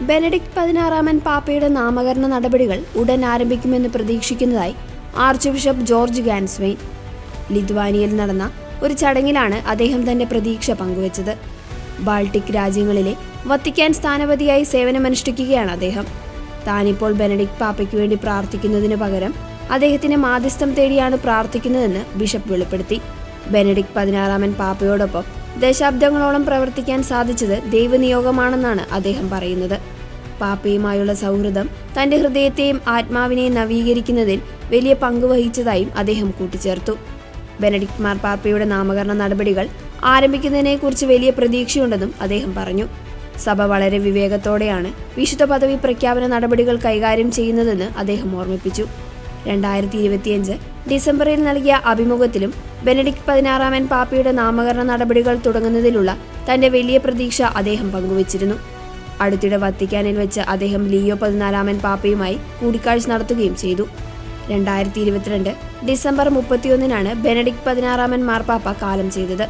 Benedict പതിനാറാമൻ പാപ്പയുടെ നാമകരണ നടപടികൾ ഉടൻ ആരംഭിക്കുമെന്ന് പ്രതീക്ഷിക്കുന്നതായി ആർച്ച് ബിഷപ്പ് ജോർജ് ഗാൻസ്വെയിൻ. ലിത്വാനിയയിൽ നടന്ന ഒരു ചടങ്ങിലാണ് അദ്ദേഹം തന്റെ പ്രതീക്ഷ പങ്കുവച്ചത്. ബാൾട്ടിക് രാജ്യങ്ങളിലെ വത്തിക്കാൻ സ്ഥാനപതിയായി സേവനമനുഷ്ഠിക്കുകയാണ് അദ്ദേഹം. താനിപ്പോൾ ബെനഡിക് പാപ്പയ്ക്ക് വേണ്ടി പ്രാർത്ഥിക്കുന്നതിന് പകരം അദ്ദേഹത്തിന് മാധ്യസ്ഥം തേടിയാണ് പ്രാർത്ഥിക്കുന്നതെന്ന് ബിഷപ്പ് വെളിപ്പെടുത്തി. ബെനഡിക്ട് പതിനാറാമൻ പാപ്പയോടൊപ്പം ദശാബ്ദങ്ങളോളം പ്രവർത്തിക്കാൻ സാധിച്ചത് ദൈവനിയോഗമാണെന്നാണ് അദ്ദേഹം പറയുന്നത്. പാപ്പയുമായുള്ള സൗഹൃദം തന്റെ ഹൃദയത്തെയും ആത്മാവിനെയും നവീകരിക്കുന്നതിൽ വലിയ പങ്ക് വഹിച്ചതായും അദ്ദേഹം കൂട്ടിച്ചേർത്തു. ബെനഡിക്ട് മാർ പാപ്പയുടെ നാമകരണ നടപടികൾ ആരംഭിക്കുന്നതിനെക്കുറിച്ച് വലിയ പ്രതീക്ഷയുണ്ടെന്നും അദ്ദേഹം പറഞ്ഞു. സഭ വളരെ വിവേകത്തോടെയാണ് വിശുദ്ധ പദവി പ്രഖ്യാപന നടപടികൾ കൈകാര്യം ചെയ്യുന്നതെന്ന് അദ്ദേഹം ഓർമ്മിപ്പിച്ചു. രണ്ടായിരത്തി ഇരുപത്തിയഞ്ച് ഡിസംബറിൽ നൽകിയ അഭിമുഖത്തിലും ബെനഡിക്ട് പതിനാറാമൻ പാപ്പയുടെ നാമകരണ നടപടികൾ തുടങ്ങുന്നതിലുള്ള തന്റെ വലിയ പ്രതീക്ഷ അദ്ദേഹം പങ്കുവച്ചിരുന്നു. അടുത്തിടെ വത്തിക്കാനിൽ വെച്ച് അദ്ദേഹം ലിയോ പതിനാലാമൻ പാപ്പയുമായി കൂടിക്കാഴ്ച നടത്തുകയും ചെയ്തു. രണ്ടായിരത്തി ഇരുപത്തിരണ്ട് ഡിസംബർ മുപ്പത്തിയൊന്നിനാണ് ബെനഡിക്ട് പതിനാറാമൻ മാർപ്പാപ്പ കാലം ചെയ്തത്.